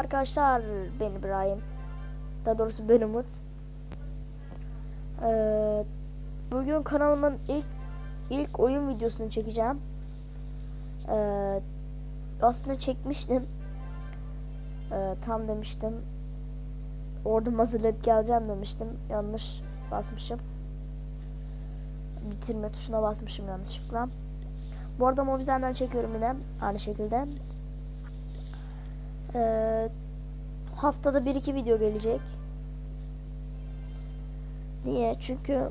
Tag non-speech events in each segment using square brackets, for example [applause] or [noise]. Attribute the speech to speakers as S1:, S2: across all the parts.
S1: arkadaşlar ben İbrahim. Daha doğrusu ben Umut. Ee, bugün kanalımın ilk ilk oyun videosunu çekeceğim. Ee, aslında çekmiştim. Ee, tam demiştim. Orada hazırlayıp geleceğim demiştim. Yanlış basmışım. Bitirme tuşuna basmışım yanlışlıkla. Bu arada Mobizen'den çekiyorum yine aynı şekilde. Ee, haftada 1-2 video gelecek. Niye? Çünkü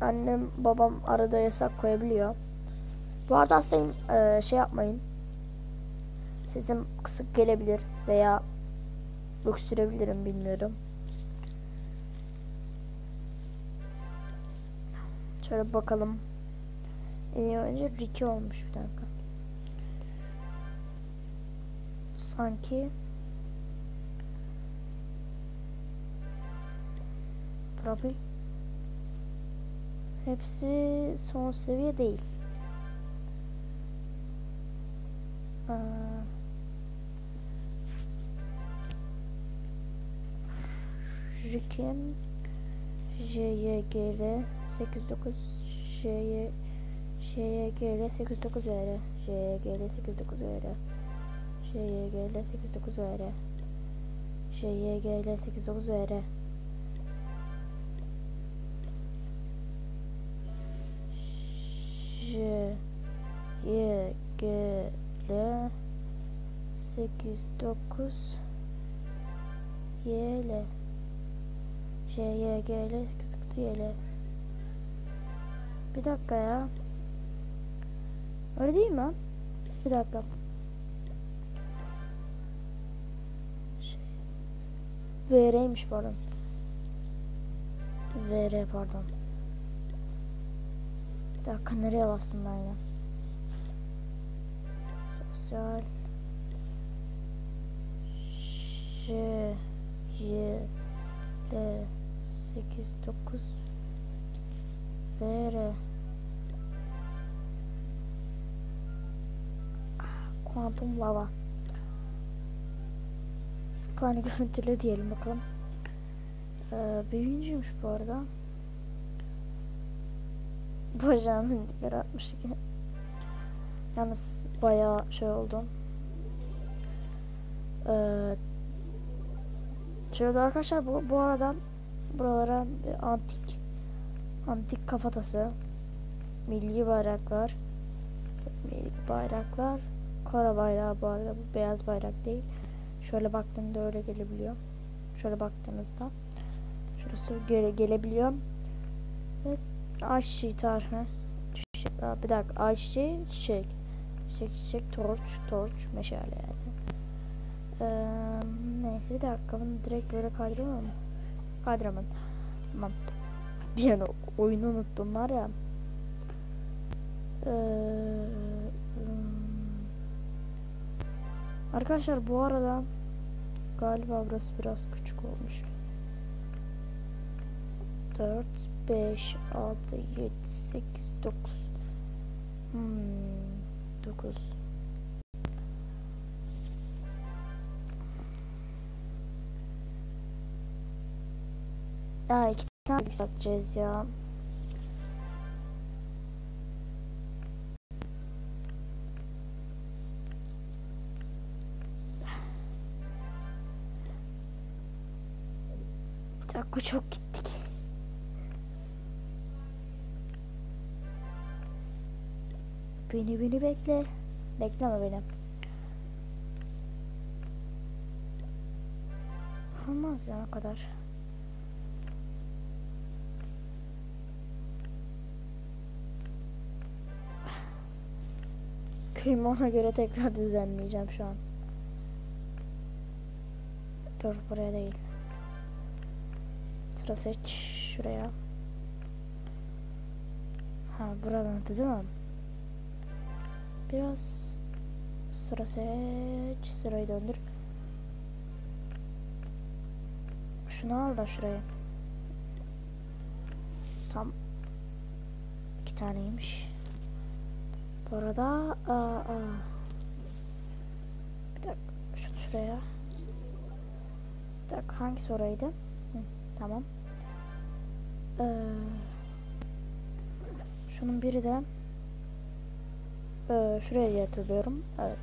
S1: annem babam arada yasak koyabiliyor. Bu arada aslında e, şey yapmayın. Sesim kısık gelebilir veya öksürebilirim bilmiyorum. Şöyle bakalım. En önce Ricky olmuş bir dakika. Sanki Tabii. Hepsi son seviye değil. Aa, Rikim JYGL 89 JY JYGL 89 VR JYGL 89 VR JYGL 89 VR JYGL 89 VR J Y G L 8 9 Y L. J Y G L 8 9 Y L. Bir dakika ya. Öyle değil mi? Bir dakika VR'ymiş pardon. VR pardon. Bir dakika nereye bastım ben ya? Sosyal J Y L 8 9 VR Kuantum lava Kani görüntülü diyelim bakalım. Ee, büyüyüncüymüş bu arada. Bacağımın dipleri 62. Yalnız bayağı şey oldu. Ee, şöyle arkadaşlar bu, bu arada buralara antik antik kafatası milli bayraklar milli bayraklar kara bayrağı bu arada bu beyaz bayrak değil şöyle baktığında öyle gelebiliyor şöyle baktığınızda şurası gele, gelebiliyor ve Ayçiçeği tarihi. Bir dakika. Ayçiçeği çiçek. Çiçek çiçek torç torç meşale yani. Ee, neyse bir dakika bunu direkt böyle kaydıramam mı? Kaydıramam. Tamam. Bir an oyunu unuttum var ya. Ee, arkadaşlar bu arada galiba burası biraz küçük olmuş. 4 5 6 7 8 9 hmm, 9 Ya iki tane yükselteceğiz ya. Dakika çok gittik. Beni beni bekle. Bekleme beni. Olmaz ya kadar. Köyümü ona göre tekrar düzenleyeceğim şu an. Dur buraya değil. Sıra seç şuraya. Ha buradan değil mi? Biraz sıra seç. Sırayı döndür. Şunu al da şuraya. Tam iki taneymiş. Bu arada aa, aa. bir dakika şunu şuraya. Bir dakika hangisi oraydı? Hı, tamam. Ee, şunun biri de ee, şuraya diye hatırlıyorum. Evet.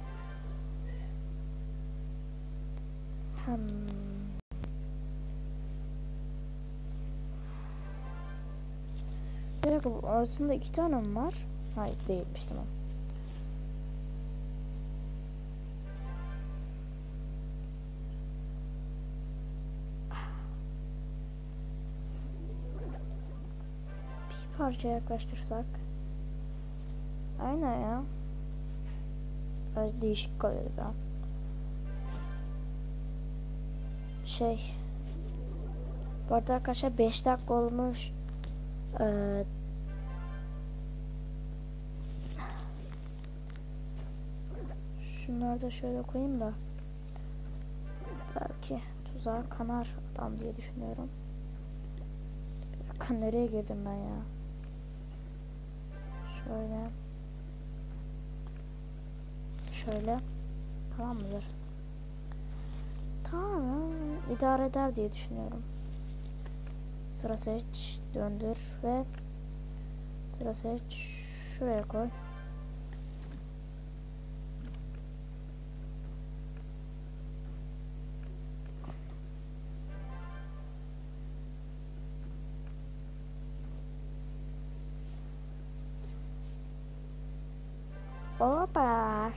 S1: Hmm. Bir dakika arasında iki tane mi var? Hayır değilmiş tamam. Bir parça yaklaştırsak. Aynen ya. Biraz değişik kalıyor ya. Şey. Bu arada arkadaşlar 5 dakika olmuş. Ee, şunları da şöyle koyayım da. Belki tuzağa kanar adam diye düşünüyorum. Dakika nereye girdim ben ya? Şöyle. Şöyle. Tamam mıdır? Tamam idare eder diye düşünüyorum. Sıra seç, döndür ve sıra seç, şuraya koy. o para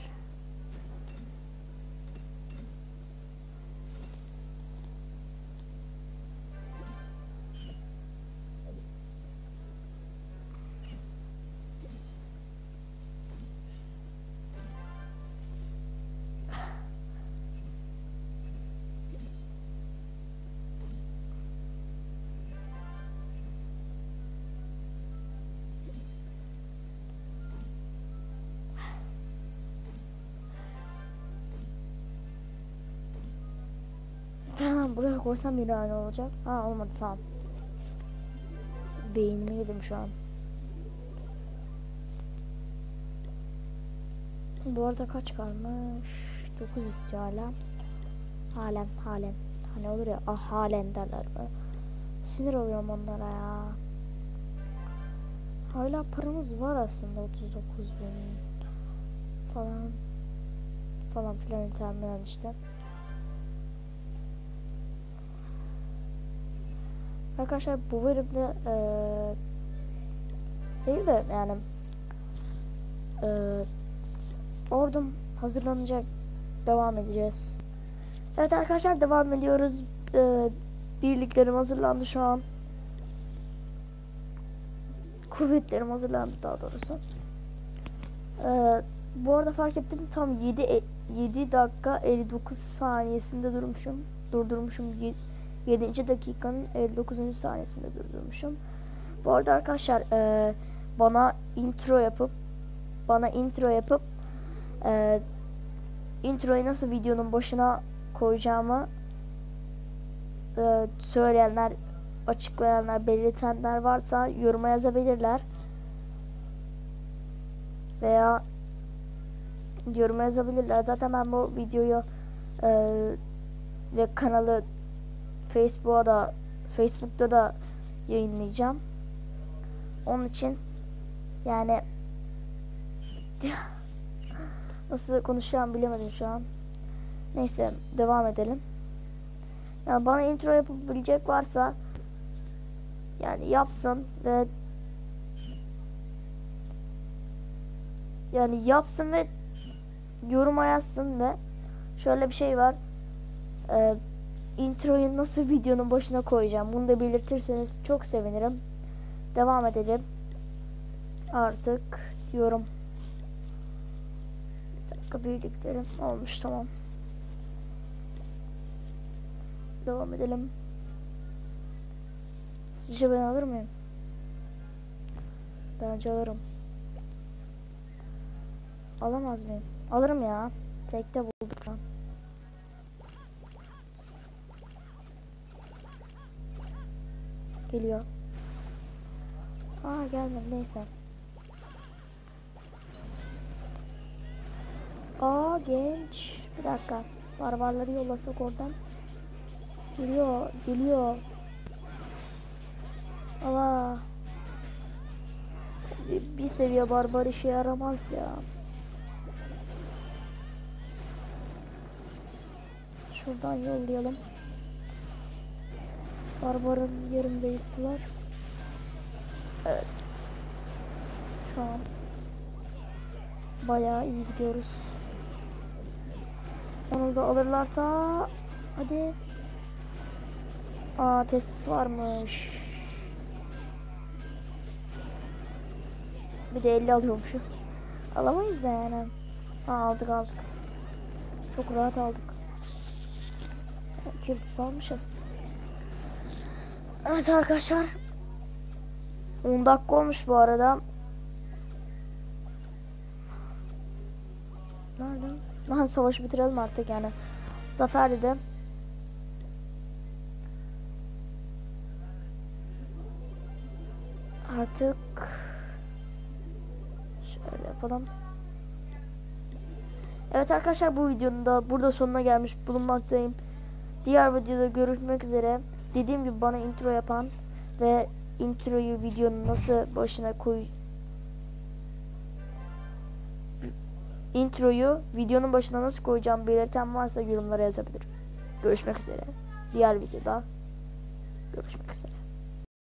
S1: Hemen buraya koysam yine olacak. Ha olmadı tamam. Beynimi yedim şu an. Bu arada kaç kalmış? 9 istiyor hala. Halen halen. Hani olur ya ah halen derler böyle. Sinir oluyorum onlara ya. Hala paramız var aslında 39 bin falan falan filan terminal işte. Arkadaşlar bu bölümde eee değil de yani eee ordum hazırlanacak devam edeceğiz. Evet arkadaşlar devam ediyoruz. Eee birliklerim hazırlandı şu an. Kuvvetlerim hazırlandı daha doğrusu. Eee bu arada fark ettim tam 7 e- 7 dakika 59 saniyesinde durmuşum. Durdurmuşum 7. dakikanın 59. saniyesinde durdurmuşum. Bu arada arkadaşlar e, bana intro yapıp bana intro yapıp e, introyu nasıl videonun başına koyacağımı e, söyleyenler, açıklayanlar, belirtenler varsa yoruma yazabilirler. Veya yoruma yazabilirler. Zaten ben bu videoyu e, ve kanalı Facebook'a da Facebook'ta da yayınlayacağım. Onun için yani [laughs] nasıl konuşacağımı bilemedim şu an. Neyse devam edelim. Yani bana intro yapabilecek varsa yani yapsın ve yani yapsın ve yoruma yazsın ve şöyle bir şey var. Ee, introyu nasıl videonun başına koyacağım bunu da belirtirseniz çok sevinirim. Devam edelim. Artık diyorum. Bir dakika birliklerim olmuş tamam. Devam edelim. Sizce ben alır mıyım? Bence alırım. Alamaz mıyım? Alırım ya. Tekte bulduk şu Geliyor. Aa gelmedi neyse. Aa genç. Bir dakika. Barbarları yollasak oradan. Geliyor, geliyor. Ama bir, bir seviye barbar işe yaramaz ya. Şuradan yollayalım. Barbarın yerinde yıktılar. Evet. Şu an bayağı iyi gidiyoruz. Onu da alırlarsa hadi. Aa tesis varmış. Bir de 50 alıyormuşuz. Alamayız da yani. Ha, aldık aldık. Çok rahat aldık. Kirtis almışız. Evet arkadaşlar. 10 dakika olmuş bu arada. Nerede? Lan savaşı bitirelim artık yani. Zafer dedi. Artık şöyle yapalım. Evet arkadaşlar bu videonun da burada sonuna gelmiş bulunmaktayım. Diğer videoda görüşmek üzere. Dediğim gibi bana intro yapan ve introyu videonun nasıl başına koy introyu videonun başına nasıl koyacağım belirten varsa yorumlara yazabilir. Görüşmek üzere. Diğer videoda görüşmek üzere.